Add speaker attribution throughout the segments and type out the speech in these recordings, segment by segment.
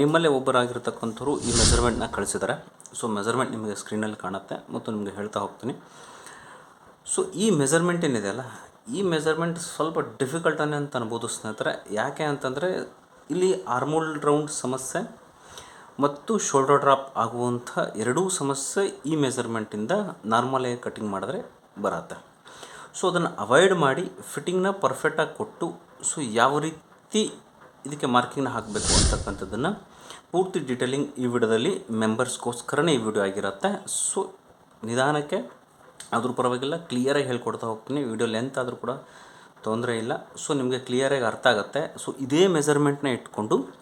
Speaker 1: ನಿಮ್ಮಲ್ಲೇ ಒಬ್ಬರಾಗಿರ್ತಕ್ಕಂಥವ್ರು ಈ ಮೆಜರ್ಮೆಂಟ್ನ ಕಳಿಸಿದ್ದಾರೆ ಸೊ ಮೆಜರ್ಮೆಂಟ್ ನಿಮಗೆ ಸ್ಕ್ರೀನಲ್ಲಿ ಕಾಣುತ್ತೆ ಮತ್ತು ನಿಮಗೆ ಹೇಳ್ತಾ ಹೋಗ್ತೀನಿ. ಸೊ ಈ ಮೆಜರ್ಮೆಂಟ್ ಏನಿದೆಯಲ್ಲ ಈ ಮೆಜರ್ಮೆಂಟ್ ಸ್ವಲ್ಪ ಡಿಫಿಕಲ್ಟನೇ ಅಂತ ಅನ್ಬೋದು ಸ್ನೇಹಿತರೆ. ಯಾಕೆ ಅಂತಂದರೆ, ಇಲ್ಲಿ ಆರ್ಮೋಲ್ ರೌಂಡ್ ಸಮಸ್ಯೆ ಮತ್ತು ಶೋಲ್ಡರ್ ಡ್ರಾಪ್ ಆಗುವಂಥ ಎರಡೂ ಸಮಸ್ಯೆ ಈ ಮೆಜರ್ಮೆಂಟಿಂದ ನಾರ್ಮಲಾಗಿ ಕಟಿಂಗ್ ಮಾಡಿದ್ರೆ ಬರತ್ತೆ. ಸೊ ಅದನ್ನು ಅವಾಯ್ಡ್ ಮಾಡಿ ಫಿಟ್ಟಿಂಗ್ನ ಪರ್ಫೆಕ್ಟಾಗಿ ಕೊಟ್ಟು ಸೊ ಯಾವ ರೀತಿ ಇದಕ್ಕೆ ಮಾರ್ಕಿಂಗ್ನ ಹಾಕಬೇಕು ಅಂತಕ್ಕಂಥದ್ದನ್ನು ಪೂರ್ತಿ ಡೀಟೇಲಿಂಗ್ ಈ ವಿಡಿಯೋದಲ್ಲಿ ಮೆಂಬರ್ಸ್ಗೋಸ್ಕರನೇ ಈ ವಿಡಿಯೋ ಆಗಿರುತ್ತೆ. ಸೊ, ನಿಧಾನಕ್ಕೆ ಅದ್ರ ಪರವಾಗಿಲ್ಲ ಕ್ಲಿಯರಾಗಿ ಹೇಳ್ಕೊಡ್ತಾ ಹೋಗ್ತೀನಿ. ವಿಡಿಯೋ ಲೆಂತ್ ಆದರೂ ಕೂಡ ತೊಂದರೆ ಇಲ್ಲ. ಸೊ, ನಿಮಗೆ ಕ್ಲಿಯರಾಗಿ ಅರ್ಥ ಆಗುತ್ತೆ. ಸೊ, ಇದೇ ಮೆಜರ್ಮೆಂಟ್ನ ಇಟ್ಕೊಂಡು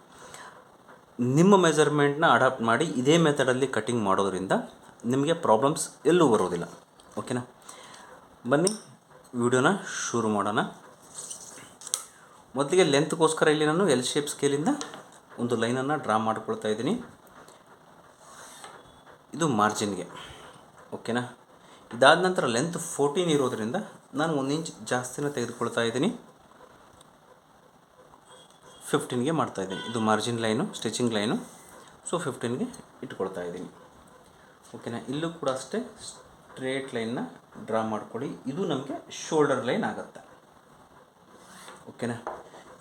Speaker 1: ನಿಮ್ಮ ಮೆಜರ್ಮೆಂಟ್ನ ಅಡಾಪ್ಟ್ ಮಾಡಿ ಇದೇ ಮೆಥಡಲ್ಲಿ ಕಟಿಂಗ್ ಮಾಡೋದ್ರಿಂದ ನಿಮಗೆ ಪ್ರಾಬ್ಲಮ್ಸ್ ಎಲ್ಲೂ ಬರೋದಿಲ್ಲ. ಓಕೆನಾ ಬನ್ನಿ, ವಿಡಿಯೋನ ಶುರು ಮಾಡೋಣ. ಮೊದಲಿಗೆ ಲೆಂತ್ಗೋಸ್ಕರ ಇಲ್ಲಿ ನಾನು ಎಲ್ ಶೇಪ್ ಸ್ಕೇಲಿಂದ ಒಂದು ಲೈನನ್ನು ಡ್ರಾ ಮಾಡ್ಕೊಳ್ತಾ ಇದ್ದೀನಿ. ಇದು ಮಾರ್ಜಿನ್ಗೆ ಓಕೆನಾ ಇದಾದ ನಂತರ ಲೆಂತ್ ಫೋರ್ಟೀನ್ ಇರೋದ್ರಿಂದ ನಾನು ಒಂದು ಇಂಚ್ ಜಾಸ್ತಿನ ತೆಗೆದುಕೊಳ್ತಾ ಇದ್ದೀನಿ. ಫಿಫ್ಟೀನ್ಗೆ ಮಾಡ್ತಾಯಿದ್ದೀನಿ ಇದು margin line stitching line so ಫಿಫ್ಟೀನ್ಗೆ ಇಟ್ಕೊಳ್ತಾ ಇದ್ದೀನಿ. ಓಕೆನಾ ಇಲ್ಲೂ ಕೂಡ ಅಷ್ಟೇ ಸ್ಟ್ರೇಟ್ ಲೈನ್ನ ಡ್ರಾ ಮಾಡ್ಕೊಳ್ಳಿ. ಇದು ನಮಗೆ ಶೋಲ್ಡರ್ ಲೈನ್ ಆಗುತ್ತೆ. ಓಕೆನಾ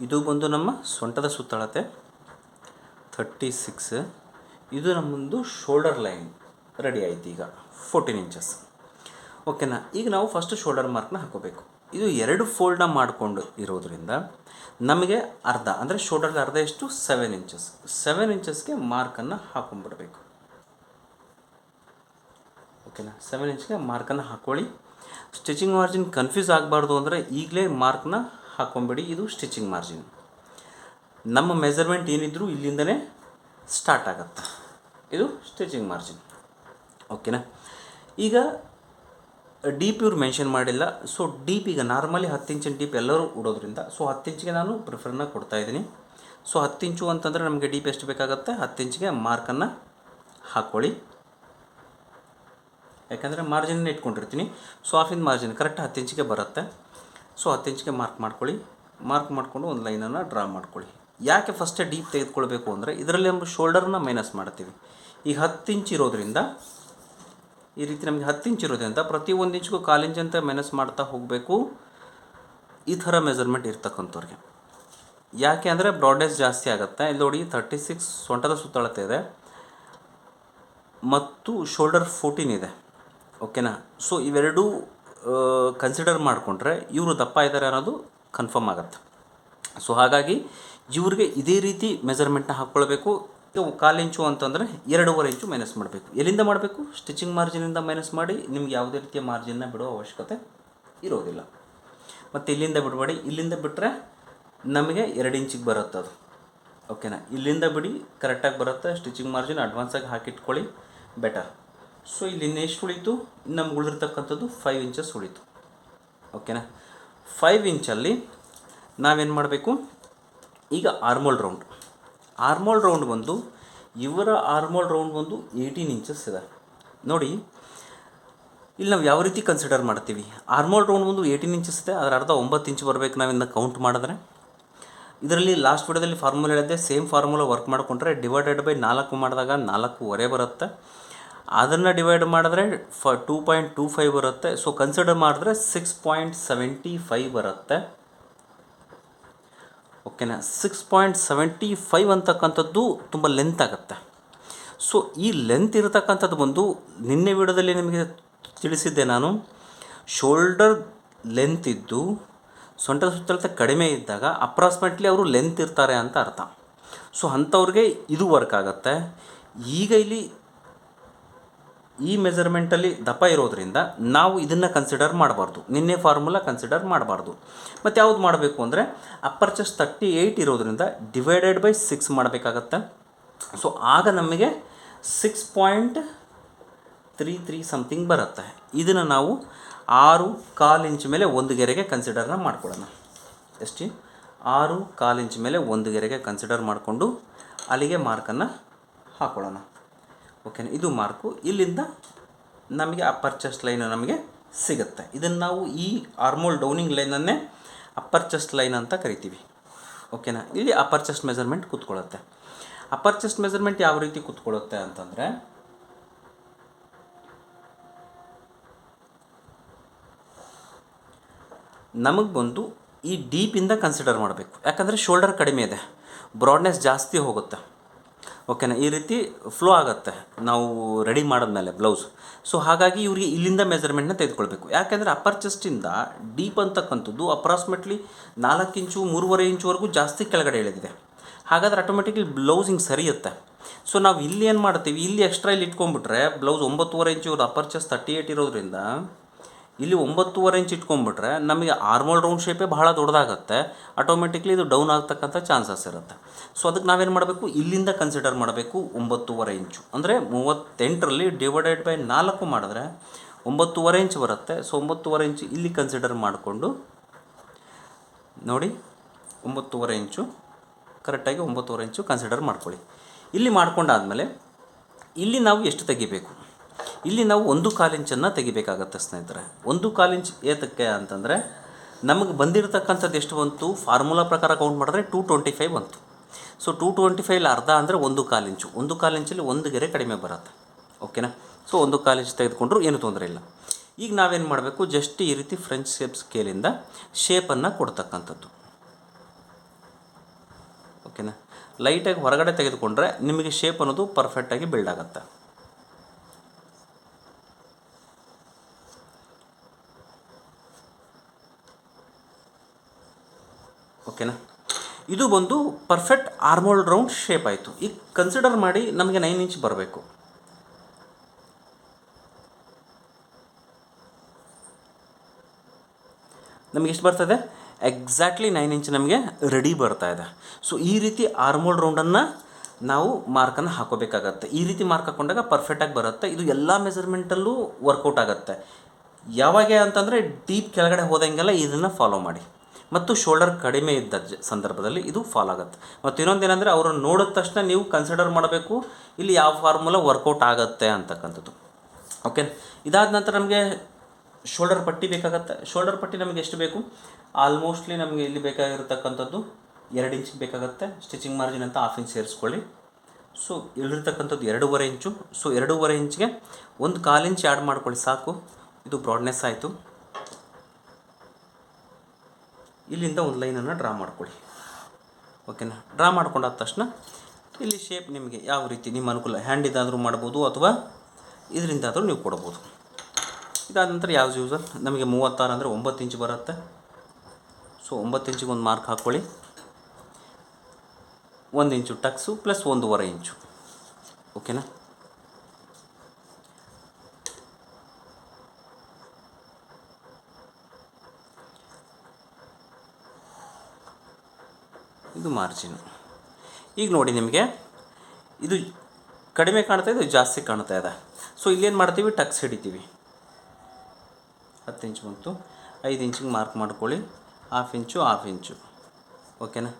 Speaker 1: ಇದು ಬಂದು ನಮ್ಮ ಸೊಂಟದ ಸುತ್ತಳತೆ ಥರ್ಟಿ ಸಿಕ್ಸ್ ಇದು ನಮ್ಮೊಂದು ಶೋಲ್ಡರ್ ಲೈನ್ ರೆಡಿ ಆಯಿತು ಈಗ ಫೋರ್ಟೀನ್ ಇಂಚಸ್ ಓಕೆನಾ ಈಗ ನಾವು ಫಸ್ಟ್ ಶೋಲ್ಡರ್ ಮಾರ್ಕ್ನ ಹಾಕೋಬೇಕು. ಇದು ಎರಡು ಫೋಲ್ಡ್ನ ಮಾಡಿಕೊಂಡು ಇರೋದ್ರಿಂದ ನಮಗೆ ಅರ್ಧ, ಅಂದರೆ ಶೋಲ್ಡರ್ಗೆ ಅರ್ಧ ಎಷ್ಟು? ಸೆವೆನ್ ಇಂಚಸ್ ಸೆವೆನ್ ಇಂಚಸ್ಗೆ ಮಾರ್ಕನ್ನು ಹಾಕೊಂಡ್ಬಿಡ್ಬೇಕು. ಓಕೆನಾ ಸೆವೆನ್ ಇಂಚ್ಗೆ ಮಾರ್ಕನ್ನು ಹಾಕ್ಕೊಳ್ಳಿ ಸ್ಟಿಚಿಂಗ್ ಮಾರ್ಜಿನ್ ಕನ್ಫ್ಯೂಸ್ ಆಗಬಾರ್ದು ಅಂದರೆ ಈಗಲೇ ಮಾರ್ಕ್ನ ಹಾಕೊಂಬಿಡಿ, ಇದು ಸ್ಟಿಚಿಂಗ್ ಮಾರ್ಜಿನ್. ನಮ್ಮ ಮೆಜರ್ಮೆಂಟ್ ಏನಿದ್ರು ಇಲ್ಲಿಂದನೇ ಸ್ಟಾರ್ಟ್ ಆಗುತ್ತೆ. ಇದು ಸ್ಟಿಚಿಂಗ್ ಮಾರ್ಜಿನ್. ಓಕೆನಾ? ಈಗ, ಡೀಪ್ ಇವ್ರು ಮೆನ್ಷನ್ ಮಾಡಿಲ್ಲ. ಸೊ, ಡೀಪ್ ಈಗ ನಾರ್ಮಲಿ ಹತ್ತು ಇಂಚಿನ ಡೀಪ್ ಎಲ್ಲರೂ ಉಡೋದ್ರಿಂದ, ಸೊ, ಹತ್ತು ಇಂಚಿಗೆ ನಾನು ಪ್ರಿಫರನ್ನ ಕೊಡ್ತಾ ಇದ್ದೀನಿ. ಸೊ, ಹತ್ತು ಇಂಚು ಅಂತಂದರೆ ನಮಗೆ ಡೀಪ್ ಎಷ್ಟು ಬೇಕಾಗುತ್ತೆ? ಹತ್ತು ಇಂಚಿಗೆ ಮಾರ್ಕನ್ನು ಹಾಕ್ಕೊಳ್ಳಿ ಯಾಕಂದರೆ ಮಾರ್ಜಿನ್ ಇಟ್ಕೊಂಡಿರ್ತೀನಿ. ಸೊ ಆಫಿನ ಮಾರ್ಜಿನ್ ಕರೆಕ್ಟ್ ಹತ್ತು ಇಂಚಿಗೆ ಬರುತ್ತೆ. ಸೊ ಹತ್ತು ಇಂಚಿಗೆ ಮಾರ್ಕ್ ಮಾಡ್ಕೊಳ್ಳಿ. ಮಾರ್ಕ್ ಮಾಡಿಕೊಂಡು ಒಂದು ಲೈನನ್ನು ಡ್ರಾ ಮಾಡ್ಕೊಳ್ಳಿ. ಯಾಕೆ ಫಸ್ಟೇ ಡೀಪ್ ತೆಗೆದುಕೊಳ್ಬೇಕು ಅಂದರೆ ಇದರಲ್ಲಿ ನಮ್ಮ ಶೋಲ್ಡರ್ನ ಮೈನಸ್ ಮಾಡ್ತೀವಿ. ಈ ಹತ್ತು ಇಂಚ್ ಇರೋದ್ರಿಂದ, ಈ ರೀತಿ ನಮಗೆ ಹತ್ತು ಇಂಚ್ ಇರೋದ್ರಿಂದ ಪ್ರತಿ ಒಂದು ಇಂಚ್ಗೂ ಕಾಲು ಇಂಚ್ ಅಂತ ಮೈನಸ್ ಮಾಡ್ತಾ ಹೋಗಬೇಕು. ಈ ಥರ ಮೆಜರ್ಮೆಂಟ್ ಇರ್ತಕ್ಕಂಥವ್ರಿಗೆ. ಯಾಕೆ ಅಂದರೆ ಬ್ರಾಡ್ನೆಸ್ ಜಾಸ್ತಿ ಆಗುತ್ತೆ. ಇಲ್ಲಿ ನೋಡಿ ತರ್ಟಿ ಸಿಕ್ಸ್ ಸೊಂಟದ ಸುತ್ತಳತೆ ಇದೆ. ಮತ್ತು ಶೋಲ್ಡರ್ ಫೋರ್ಟೀನ್ ಇದೆ. ಓಕೆನಾ ಸೊ ಇವೆರಡೂ ಕನ್ಸಿಡರ್ ಮಾಡಿಕೊಂಡ್ರೆ ಇವರು ದಪ್ಪ ಇದ್ದಾರೆ ಅನ್ನೋದು ಕನ್ಫರ್ಮ್ ಆಗುತ್ತೆ. ಸೊ ಹಾಗಾಗಿ ಇವ್ರಿಗೆ ಇದೇ ರೀತಿ ಮೆಜರ್ಮೆಂಟ್ನ ಹಾಕ್ಕೊಳ್ಬೇಕು. ಕಾಲು ಇಂಚು ಅಂತಂದರೆ ಎರಡೂವರೆ ಇಂಚು ಮೈನಸ್ ಮಾಡಬೇಕು. ಎಲ್ಲಿಂದ ಮಾಡಬೇಕು? ಸ್ಟಿಚಿಂಗ್ ಮಾರ್ಜಿನಿಂದ ಮೈನಸ್ ಮಾಡಿ ನಿಮ್ಗೆ ಯಾವುದೇ ರೀತಿಯ ಮಾರ್ಜಿನ್ನ ಬಿಡೋ ಅವಶ್ಯಕತೆ ಇರೋದಿಲ್ಲ. ಮತ್ತು ಇಲ್ಲಿಂದ ಬಿಡಬೇಡಿ ಇಲ್ಲಿಂದ ಬಿಟ್ಟರೆ ನಮಗೆ ಎರಡು ಇಂಚಿಗೆ ಬರುತ್ತೆ ಅದು. ಓಕೆನಾ ಇಲ್ಲಿಂದ ಬಿಡಿ ಕರೆಕ್ಟಾಗಿ ಬರುತ್ತೆ ಸ್ಟಿಚಿಂಗ್ ಮಾರ್ಜಿನ್ ಅಡ್ವಾನ್ಸಾಗಿ ಹಾಕಿಟ್ಕೊಳ್ಳಿ ಬೆಟರ್ ಸೊ ಇಲ್ಲಿ ಎಷ್ಟು ಉಳೀತು, ನಮ್ಗೆ ಉಳಿದಿರ್ತಕ್ಕಂಥದ್ದು ಫೈವ್ ಇಂಚಸ್ ಉಳೀತು. ಓಕೆನಾ ಫೈವ್ ಇಂಚಲ್ಲಿ ನಾವೇನು ಮಾಡಬೇಕು? ಈಗ ಆರ್ಮೋಲ್ ರೌಂಡ್ ಆರ್ಮೋಲ್ ರೌಂಡ್ ಬಂದು, ಇವರ ಆರ್ಮೋಲ್ ರೌಂಡ್ ಬಂದು ಏಯ್ಟೀನ್ ಇಂಚಸ್ ಇದೆ. ನೋಡಿ, ಇಲ್ಲಿ ನಾವು ಯಾವ ರೀತಿ ಕನ್ಸಿಡರ್ ಮಾಡ್ತೀವಿ? ಆರ್ಮೋಲ್ ರೌಂಡ್ ಬಂದು ಏಯ್ಟೀನ್ ಇಂಚಸ್ ಇದೆ, ಅದರ ಅರ್ಧ ಒಂಬತ್ತು ಇಂಚ್ ಬರಬೇಕು ನಾವಿಂದ ಕೌಂಟ್ ಮಾಡಿದ್ರೆ. ಇದರಲ್ಲಿ ಲಾಸ್ಟ್ ವಿಡಿಯೋದಲ್ಲಿ ಫಾರ್ಮುಲಾ ಹೇಳಿದ್ದೆ ಸೇಮ್ ಫಾರ್ಮುಲಾ ವರ್ಕ್ ಮಾಡಿಕೊಂಡ್ರೆ ಡಿವೈಡೆಡ್ ಬೈ ನಾಲ್ಕು ಮಾಡಿದಾಗ ನಾಲ್ಕೂವರೆ ಬರುತ್ತೆ. ಅದನ್ನು ಡಿವೈಡ್ ಮಾಡಿದ್ರೆ ಫ ಟೂ ಪಾಯಿಂಟ್ ಟೂ ಫೈವ್ ಬರುತ್ತೆ. ಸೊ ಕನ್ಸಿಡರ್ ಮಾಡಿದ್ರೆ ಸಿಕ್ಸ್ ಪಾಯಿಂಟ್ ಸೆವೆಂಟಿ ಫೈವ್ ಬರುತ್ತೆ. ಓಕೆನಾ ಸಿಕ್ಸ್ ಪಾಯಿಂಟ್ ಸೆವೆಂಟಿ ಫೈವ್ ಅಂತಕ್ಕಂಥದ್ದು ತುಂಬ ಲೆಂತ್ ಆಗುತ್ತೆ. ಸೊ ಈ ಲೆಂತ್ ಇರತಕ್ಕಂಥದ್ದು ಬಂದು ನಿನ್ನೆ ವಿಡಿಯೋದಲ್ಲಿ ನಿಮಗೆ ತಿಳಿಸಿದ್ದೆ ನಾನು. ಶೋಲ್ಡರ್ ಲೆಂತ್ ಇದ್ದು, ಸೊಂಟದ ಸುತ್ತಳತೆ ಕಡಿಮೆ ಇದ್ದಾಗ ಅಪ್ರಾಕ್ಸಿಮೇಟ್ಲಿ ಅವರು ಲೆಂತ್ ಇರ್ತಾರೆ ಅಂತ ಅರ್ಥ. ಸೊ ಅಂಥವ್ರಿಗೆ ಇದು ವರ್ಕ್ ಆಗುತ್ತೆ. ಈಗ ಇಲ್ಲಿ ಈ ಮೆಜರ್ಮೆಂಟಲ್ಲಿ ದಪ್ಪ ಇರೋದ್ರಿಂದ ನಾವು ಇದನ್ನು ಕನ್ಸಿಡರ್ ಮಾಡಬಾರ್ದು. ನಿನ್ನೆ ಫಾರ್ಮುಲಾ ಕನ್ಸಿಡರ್ ಮಾಡಬಾರ್ದು. ಮತ್ತು ಯಾವ್ದು ಮಾಡಬೇಕು ಅಂದರೆ ಅಪ್ಪರ್ ಚೆಸ್ಟ್ ತರ್ಟಿ ಏಯ್ಟ್ ಇರೋದ್ರಿಂದ ಡಿವೈಡೆಡ್ ಬೈ ಸಿಕ್ಸ್ ಮಾಡಬೇಕಾಗತ್ತೆ. ಸೊ ಆಗ ನಮಗೆ six point three three something ಬರುತ್ತೆ. ಇದನ್ನು ನಾವು ಆರು ಕಾಲು ಇಂಚ್ ಮೇಲೆ ಒಂದು ಗೆರೆಗೆ ಕನ್ಸಿಡರ್ನ ಮಾಡ್ಕೊಳ್ಳೋಣ. ಎಷ್ಟು? ಆರು ಕಾಲು ಇಂಚ್ ಮೇಲೆ ಒಂದು ಗೆರೆಗೆ ಕನ್ಸಿಡರ್ ಮಾಡಿಕೊಂಡು ಅಲ್ಲಿಗೆ ಮಾರ್ಕನ್ನು ಹಾಕೊಳ್ಳೋಣ. ಓಕೆನಾ ಇದು ಮಾರ್ಕು. ಇಲ್ಲಿಂದ ನಮಗೆ ಆ ಚೆಸ್ಟ್ ಲೈನ್ ನಮಗೆ ಸಿಗುತ್ತೆ. ಇದನ್ನು ನಾವು ಈ ಆರ್ಮೋಲ್ ಡೌನಿಂಗ್ ಲೈನನ್ನೇ ಅಪ್ಪರ್ ಚೆಸ್ಟ್ ಲೈನ್ ಅಂತ ಕರಿತೀವಿ. ಓಕೆನಾ ಇಲ್ಲಿ ಅಪ್ಪರ್ ಚೆಸ್ಟ್ ಮೆಜರ್ಮೆಂಟ್ ಕೂತ್ಕೊಳ್ಳುತ್ತೆ. ಅಪ್ಪರ್ ಚೆಸ್ಟ್ ಮೆಜರ್ಮೆಂಟ್ ಯಾವ ರೀತಿ ಕೂತ್ಕೊಳ್ಳುತ್ತೆ ಅಂತಂದರೆ, ನಮಗೆ ಬಂದು ಈ ಡೀಪಿಂದ ಕನ್ಸಿಡರ್ ಮಾಡಬೇಕು. ಯಾಕಂದರೆ ಶೋಲ್ಡರ್ ಕಡಿಮೆ ಇದೆ. ಬ್ರಾಡ್ನೆಸ್ ಜಾಸ್ತಿ ಹೋಗುತ್ತೆ. ಓಕೆನಾ ಈ ರೀತಿ ಫ್ಲೋ ಆಗುತ್ತೆ. ನಾವು ರೆಡಿ ಮಾಡಿದ್ಮೇಲೆ ಬ್ಲೌಸ್ ಸೊ ಹಾಗಾಗಿ ಇವರಿಗೆ ಇಲ್ಲಿಂದ ಮೆಜರ್ಮೆಂಟ್ನ ತೆಗೆದುಕೊಳ್ಬೇಕು. ಯಾಕೆಂದರೆ ಅಪ್ಪರ್ ಚೆಸ್ಟಿಂದ ಡೀಪ್ ಅಂತಕ್ಕಂಥದ್ದು ಅಪ್ರಾಕ್ಸಿಮೇಟ್ಲಿ ನಾಲ್ಕು ಇಂಚು, ಮೂರುವರೆ ಇಂಚುವರೆಗೂ ಜಾಸ್ತಿ ಕೆಳಗಡೆ ಇಳಿದಿದೆ. ಹಾಗಾದರೆ ಆಟೋಮೆಟಿಕ್ಲಿ ಬ್ಲೌಸಿಂಗ್ ಸರಿಯುತ್ತೆ. ಸೊ ನಾವು ಇಲ್ಲಿ ಏನು ಮಾಡ್ತೀವಿ? ಇಲ್ಲಿ ಎಕ್ಸ್ಟ್ರಾ ಇಲ್ಲಿ ಇಟ್ಕೊಂಡ್ಬಿಟ್ರೆ ಬ್ಲೌಸ್ ಒಂಬತ್ತುವರೆ ಇಂಚು ಇವ್ರದ್ದು ಅಪ್ಪರ್ ಚೆಸ್ಟ್ ತರ್ಟಿ ಏಯ್ಟ್ ಇರೋದ್ರಿಂದ ಇಲ್ಲಿ ಒಂಬತ್ತುವರೆ ಇಂಚ್ ಇಟ್ಕೊಂಡ್ಬಿಟ್ರೆ ನಮಗೆ ಆರ್ಮಲ್ ರೌಂಡ್ ಶೇಪೇ ಬಹಳ ದೊಡ್ಡದಾಗುತ್ತೆ. ಆಟೋಮೆಟಿಕ್ಲಿ ಇದು ಡೌನ್ ಆಗ್ತಕ್ಕಂಥ ಚಾನ್ಸಸ್ ಇರುತ್ತೆ. ಸೊ ಅದಕ್ಕೆ ನಾವೇನು ಮಾಡಬೇಕು? ಇಲ್ಲಿಂದ ಕನ್ಸಿಡರ್ ಮಾಡಬೇಕು ಒಂಬತ್ತೂವರೆ ಇಂಚು. ಅಂದರೆ ಮೂವತ್ತೆಂಟರಲ್ಲಿ ಡಿವೈಡೆಡ್ ಬೈ ನಾಲ್ಕು ಮಾಡಿದ್ರೆ ಒಂಬತ್ತುವರೆ ಇಂಚ್ ಬರುತ್ತೆ. ಸೊ ಒಂಬತ್ತುವರೆ ಇಂಚು ಇಲ್ಲಿ ಕನ್ಸಿಡರ್ ಮಾಡಿಕೊಂಡು ನೋಡಿ, ಒಂಬತ್ತೂವರೆ ಇಂಚು ಕರೆಕ್ಟಾಗಿ ಒಂಬತ್ತುವರೆ ಇಂಚು ಕನ್ಸಿಡರ್ ಮಾಡ್ಕೊಳ್ಳಿ. ಇಲ್ಲಿ ಮಾಡ್ಕೊಂಡಾದಮೇಲೆ ಇಲ್ಲಿ ನಾವು ಎಷ್ಟು ತೆಗಿಬೇಕು? ಇಲ್ಲಿ ನಾವು ಒಂದು ಕಾಲಿಂಚನ್ನು ತೆಗಿಬೇಕಾಗತ್ತೆ ಸ್ನೇಹಿತರೆ. ಒಂದು ಕಾಲಿಂಚ್ ಏತಕ್ಕೆ ಅಂತಂದರೆ ನಮಗೆ ಬಂದಿರತಕ್ಕಂಥದ್ದು ಎಷ್ಟು ಬಂತು? ಫಾರ್ಮುಲಾ ಪ್ರಕಾರ ಕೌಂಟ್ ಮಾಡಿದ್ರೆ ಟೂ ಟ್ವೆಂಟಿ ಫೈವ್ ಬಂತು. ಸೊ ಟೂ ಟ್ವೆಂಟಿ ಫೈವ್ಲಿ ಅರ್ಧ ಅಂದರೆ ಒಂದು ಕಾಲಿಂಚು ಒಂದು ಕಾಲಿಂಚಲ್ಲಿ ಒಂದು ಗೆರೆ ಕಡಿಮೆ ಬರುತ್ತೆ. ಓಕೆನಾ ಸೊ ಒಂದು ಕಾಲಿಂಚ್ ತೆಗೆದುಕೊಂಡ್ರು ಏನೂ ತೊಂದರೆ ಇಲ್ಲ. ಈಗ ನಾವೇನು ಮಾಡಬೇಕು? ಜಸ್ಟ್ ಈ ರೀತಿ ಫ್ರೆಂಚ್ ಶೇಪ್ ಸ್ಕೇಲಿಂದ ಶೇಪನ್ನು ಕೊಡ್ತಕ್ಕಂಥದ್ದು. ಓಕೆನಾ ಲೈಟಾಗಿ ಹೊರಗಡೆ ತೆಗೆದುಕೊಂಡ್ರೆ ನಿಮಗೆ ಶೇಪ್ ಅನ್ನೋದು ಪರ್ಫೆಕ್ಟಾಗಿ ಬಿಲ್ಡ್ ಆಗುತ್ತೆ. ಓಕೆನಾ? ಇದು ಬಂದು ಪರ್ಫೆಕ್ಟ್ ಆರ್ಮೋಲ್ ರೌಂಡ್ ಶೇಪ್ ಆಯಿತು. ಈಗ ಕನ್ಸಿಡರ್ ಮಾಡಿ ನಮಗೆ ನೈನ್ ಇಂಚ್ ಬರಬೇಕು. ನಮಗೆ ಎಷ್ಟು ಬರ್ತದೆ? ಎಕ್ಸಾಕ್ಟ್ಲಿ ನೈನ್ ಇಂಚ್ ನಮಗೆ ರೆಡಿ ಬರ್ತಾ ಇದೆ. ಸೊ ಈ ರೀತಿ ಆರ್ಮೋಲ್ ರೌಂಡನ್ನು ನಾವು ಮಾರ್ಕನ್ನು ಹಾಕೋಬೇಕಾಗತ್ತೆ. ಈ ರೀತಿ ಮಾರ್ಕ್ ಹಾಕೊಂಡಾಗ ಪರ್ಫೆಕ್ಟಾಗಿ ಬರುತ್ತೆ. ಇದು ಎಲ್ಲ ಮೆಜರ್ಮೆಂಟಲ್ಲೂ ವರ್ಕೌಟ್ ಆಗುತ್ತೆ. ಯಾವಾಗ ಅಂತಂದರೆ ಡೀಪ್ ಕೆಳಗಡೆ ಹೋದಂಗೆಲ್ಲ ಇದನ್ನು ಫಾಲೋ ಮಾಡಿ. ಮತ್ತು ಶೋಲ್ಡರ್ ಕಡಿಮೆ ಇದ್ದ ಸಂದರ್ಭದಲ್ಲಿ ಇದು ಫಾಲ್ ಆಗುತ್ತೆ. ಮತ್ತು ಇನ್ನೊಂದೇನೆಂದರೆ ಅವರನ್ನು ನೋಡಿದ ತಕ್ಷಣ ನೀವು ಕನ್ಸಿಡರ್ ಮಾಡಬೇಕು, ಇಲ್ಲಿ ಯಾವ ಫಾರ್ಮುಲಾ ವರ್ಕೌಟ್ ಆಗುತ್ತೆ ಅಂತಕ್ಕಂಥದ್ದು. ಓಕೆ ಇದಾದ ನಂತರ ನಮಗೆ ಶೋಲ್ಡರ್ ಪಟ್ಟಿ ಬೇಕಾಗತ್ತೆ. ಶೋಲ್ಡರ್ ಪಟ್ಟಿ ನಮಗೆ ಎಷ್ಟು ಬೇಕು? ಆಲ್ಮೋಸ್ಟ್ಲಿ ನಮಗೆ ಇಲ್ಲಿ ಬೇಕಾಗಿರತಕ್ಕಂಥದ್ದು ಎರಡು ಇಂಚ್ ಬೇಕಾಗುತ್ತೆ. ಸ್ಟಿಚಿಂಗ್ ಮಾರ್ಜಿನ್ ಅಂತ ಹಾಫ್ ಇಂಚ್ ಸೇರಿಸ್ಕೊಳ್ಳಿ. ಸೊ ಇಲ್ಲಿರ್ತಕ್ಕಂಥದ್ದು ಎರಡೂವರೆ ಇಂಚು ಸೊ ಎರಡೂವರೆ ಇಂಚ್ಗೆ ಒಂದು ಕಾಲು ಇಂಚ್ ಆ್ಯಡ್ ಮಾಡ್ಕೊಳ್ಳಿ ಸಾಕು. ಇದು ಬ್ರಾಡ್ನೆಸ್ ಆಯಿತು. ಇಲ್ಲಿಂದ ಒಂದು ಲೈನನ್ನು ಡ್ರಾ ಮಾಡ್ಕೊಳ್ಳಿ. ಓಕೆನಾ? ಡ್ರಾ ಮಾಡ್ಕೊಂಡಾದ ತಕ್ಷಣ ಇಲ್ಲಿ ಶೇಪ್ ನಿಮಗೆ ಯಾವ ರೀತಿ ನಿಮ್ಮ ಅನುಕೂಲ ಹ್ಯಾಂಡಿಂದಾದರೂ ಮಾಡ್ಬೋದು ಅಥವಾ ಇದರಿಂದಾದರೂ ನೀವು ಕೊಡ್ಬೋದು. ಇದಾದ ನಂತರ ಯಾವ ಯೂಸರ್ ನಮಗೆ ಮೂವತ್ತಾರು ಅಂದರೆ ಒಂಬತ್ತು ಇಂಚ್ ಬರುತ್ತೆ. ಸೊ ಒಂಬತ್ತು ಇಂಚಿಗೆ ಒಂದು ಮಾರ್ಕ್ ಹಾಕ್ಕೊಳ್ಳಿ ಒಂದು ಇಂಚು ಟಕ್ಸು ಪ್ಲಸ್ ಒಂದೂವರೆ ಇಂಚು ಓಕೆನಾ? ಇದು ಮಾರ್ಜಿನ್ ಈಗ ನೋಡಿ ನಿಮಗೆ, ಇದು ಕಡಿಮೆ ಕಾಣ್ತಾ ಇದೆ ಜಾಸ್ತಿ ಕಾಣ್ತಾ ಇದೆ. ಸೊ ಇಲ್ಲೇನು ಮಾಡ್ತೀವಿ? ಟಕ್ಸ್ ಹಿಡಿತೀವಿ. ಹತ್ತು ಇಂಚ್ ಬಂತು. ಐದು ಇಂಚಿಗೆ ಮಾರ್ಕ್ ಮಾಡ್ಕೊಳ್ಳಿ. ಹಾಫ್ ಇಂಚು ಹಾಫ್ ಇಂಚು ಓಕೆನಾ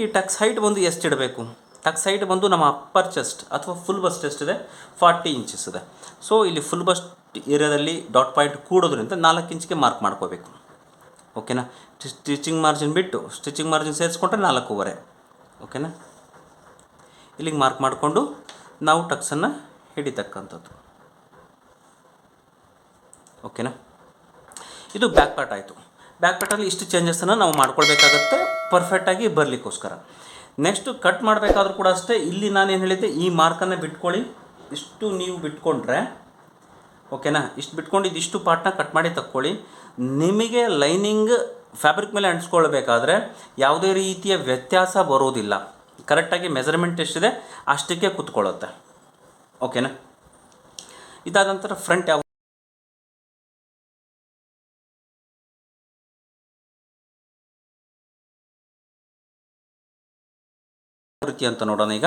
Speaker 1: ಈ ಟಕ್ಸ್ ಹೈಟ್ ಬಂದು ಎಷ್ಟು ಇಡಬೇಕು? ಟಕ್ಸ್ ಹೈಟ್ ಬಂದು ನಮ್ಮ ಅಪ್ಪರ್ ಚೆಸ್ಟ್ ಅಥವಾ ಫುಲ್ ಬಸ್ಟ್ ಇದೆ ಫಾರ್ಟಿ ಇಂಚಸ್ ಇದೆ. ಸೊ ಇಲ್ಲಿ ಫುಲ್ ಬಸ್ಟ್ ಏರಿಯಾದಲ್ಲಿ ಡಾಟ್ ಪಾಯಿಂಟ್ ಕೂಡೋದ್ರಿಂದ ನಾಲ್ಕು ಇಂಚಿಗೆ ಮಾರ್ಕ್ ಮಾಡ್ಕೋಬೇಕು. ಓಕೆನಾ? ಸ್ಟಿಚಿಂಗ್ ಮಾರ್ಜಿನ್ ಬಿಟ್ಟು ಸ್ಟಿಚಿಂಗ್ ಮಾರ್ಜಿನ್ ಸೇರಿಸ್ಕೊಂಡ್ರೆ ನಾಲ್ಕೂವರೆ. ಓಕೆನಾ? ಇಲ್ಲಿಗೆ ಮಾರ್ಕ್ ಮಾಡಿಕೊಂಡು ನಾವು ಟಕ್ಸನ್ನು ಹಿಡಿತಕ್ಕಂಥದ್ದು. ಓಕೆನಾ? ಇದು ಬ್ಯಾಕ್ ಪಾರ್ಟ್ ಆಯಿತು. ಬ್ಯಾಕ್ ಪಾರ್ಟಲ್ಲಿ ಇಷ್ಟು ಚೇಂಜಸನ್ನು ನಾವು ಮಾಡ್ಕೊಳ್ಬೇಕಾಗತ್ತೆ. ಪರ್ಫೆಕ್ಟಾಗಿ ಬರಲಿಕ್ಕೋಸ್ಕರ. ನೆಕ್ಸ್ಟು ಕಟ್ ಮಾಡಬೇಕಾದ್ರೂ ಕೂಡ ಅಷ್ಟೇ. ಇಲ್ಲಿ ನಾನೇನು ಹೇಳಿದ್ದೆ? ಈ ಮಾರ್ಕನ್ನು ಬಿಟ್ಕೊಳ್ಳಿ. ಇಷ್ಟು ನೀವು ಬಿಟ್ಕೊಂಡ್ರೆ, ಓಕೆನಾ? ಇಷ್ಟು ಬಿಟ್ಕೊಂಡು ಇದಿಷ್ಟು ಪಾರ್ಟ್ನ ಕಟ್ ಮಾಡಿ ತಕ್ಕೊಳ್ಳಿ. ನಿಮಗೆ ಲೈನಿಂಗ್ ಫ್ಯಾಬ್ರಿಕ್ ಮೇಲೆ ಅಂಟಿಸ್ಕೊಳ್ಬೇಕಾದ್ರೆ ಯಾವುದೇ ರೀತಿಯ ವ್ಯತ್ಯಾಸ ಬರೋದಿಲ್ಲ. ಕರೆಕ್ಟಾಗಿ ಮೆಜರ್ಮೆಂಟ್ ಎಷ್ಟಿದೆ ಅಷ್ಟಕ್ಕೆ ಕೂತ್ಕೊಳ್ಳುತ್ತೆ. ಓಕೆನಾ? ಇದಾದ ನಂತರ ಫ್ರಂಟ್ ಯಾವ ರೀತಿ ಅಂತ ನೋಡೋಣ ಈಗ.